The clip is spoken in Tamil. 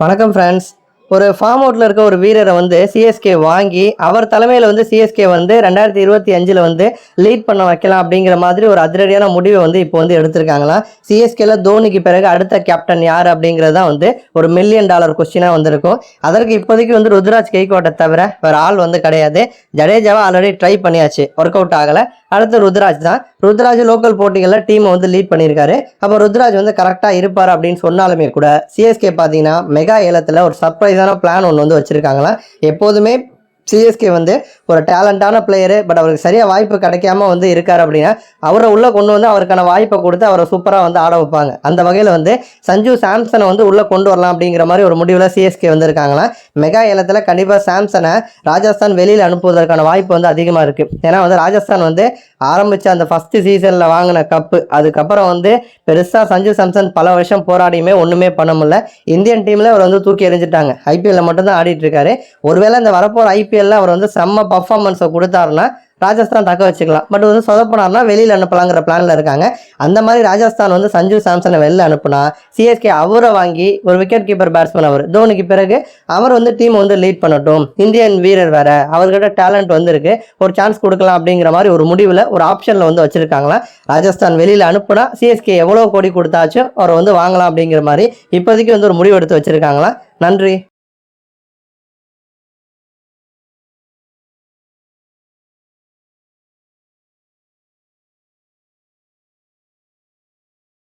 வணக்கம் ஃப்ரெண்ட்ஸ் ஒரு ஃபார்ம் அவுட்டில் இருக்க ஒரு வீரரை வந்து சிஎஸ்கே வாங்கி அவர் தலைமையில் வந்து சிஎஸ்கே வந்து ரெண்டாயிரத்தி இருபத்தி அஞ்சில் வந்து லீட் பண்ண வைக்கலாம் அப்படிங்கிற மாதிரி ஒரு அதிரடியான முடிவை வந்து இப்போ வந்து எடுத்திருக்காங்களாம். சிஎஸ்கேல தோனிக்கு பிறகு அடுத்த கேப்டன் யார் அப்படிங்கிறது தான் வந்து ஒரு மில்லியன் டாலர் கொஸ்டினாக வந்திருக்கும். அதற்கு இப்போதைக்கு வந்து ருத்ராஜ் கெய்கோட்டை தவிர வேறு ஆள் வந்து கிடையாது. ஜடேஜாவை ஆல்ரெடி ட்ரை பண்ணியாச்சு. ஒர்க் அவுட் ஆகலை. அடுத்து ருத்ராஜ் தான். ருத்ராஜ் லோக்கல் போட்டிகளில் டீமை வந்து லீட் பண்ணியிருக்காரு. அப்போ ருத்ராஜ் வந்து கரெக்டாக இருப்பார் அப்படின்னு சொன்னாலுமே கூட சிஎஸ்கே பார்த்தீங்கன்னா மெகா ஏலத்தில் ஒரு சர்ப்ரைஸ் சர்ப்ரைஸான பிளான் ஒன்று வந்து வச்சுருக்காங்களா? எப்போதுமே சிஎஸ்கே வந்து ஒரு டேலண்டான பிளேயரு பட் அவருக்கு சரியாக வாய்ப்பு கிடைக்காம வந்து இருக்கார் அப்படின்னா அவரை உள்ளே கொண்டு வந்து அவருக்கான வாய்ப்பை கொடுத்து அவரை சூப்பராக வந்து ஆட வைப்பாங்க. அந்த வகையில் வந்து சஞ்சு சாம்சனை வந்து உள்ளே கொண்டு வரலாம் அப்படிங்கிற மாதிரி ஒரு முடிவில் சிஎஸ்கே வந்திருக்காங்களா மெகா ஏலத்தில் கண்டிப்பாக சாம்சனை ராஜஸ்தான் வெளியில் அனுப்புவதற்கான வாய்ப்பு வந்து அதிகமாக இருக்குது ஏன்னா வந்து ராஜஸ்தான் வந்து ஆரம்பித்த அந்த ஃபஸ்ட்டு சீசனில் வாங்கின கப்பு அதுக்கப்புறம் வந்து பெருசாக சஞ்சு சாம்சன் பல வருஷம் போராடியுமே ஒன்றுமே பண்ண முடியல. இந்தியன் டீமில் அவர் வந்து தூக்கி எறிஞ்சிட்டாங்க. ஐபிஎல்ல மட்டும்தான் ஆடிட்டு இருக்காரு. ஒருவேளை இந்த வரப்போகிற ஐபிஎல்ல அவர் வந்து செம்ம பர்ஃபார்மன்ஸை கொடுத்தாருன்னா ராஜஸ்தான் தக்க வச்சுக்கலாம். பட் வந்து சொதப்பினார்னா வெளியில் அனுப்பலாங்கிற பிளானில் இருக்காங்க. அந்த மாதிரி ராஜஸ்தான் வந்து சஞ்சு சாம்சனை வெளில அனுப்புனா சிஎஸ்கே அவரை வாங்கி ஒரு விக்கெட் கீப்பர் பேட்ஸ்மேன் அவர். தோனிக்கு பிறகு அவர் வந்து டீம் வந்து லீட் பண்ணட்டும். இந்தியன் வீரர் வேற. அவர்கிட்ட டேலண்ட் வந்திருக்கு. ஒரு சான்ஸ் கொடுக்கலாம் அப்படிங்கிற மாதிரி ஒரு முடிவில் ஒரு ஆப்ஷனில் வந்து வச்சுருக்காங்களா ராஜஸ்தான் வெளியில் அனுப்புனா சிஎஸ்கே எவ்வளோ கோடி கொடுத்தாச்சும் அவரை வந்து வாங்கலாம் அப்படிங்கிற மாதிரி இப்போதைக்கு வந்து ஒரு முடிவு எடுத்து வச்சுருக்காங்களா நன்றி.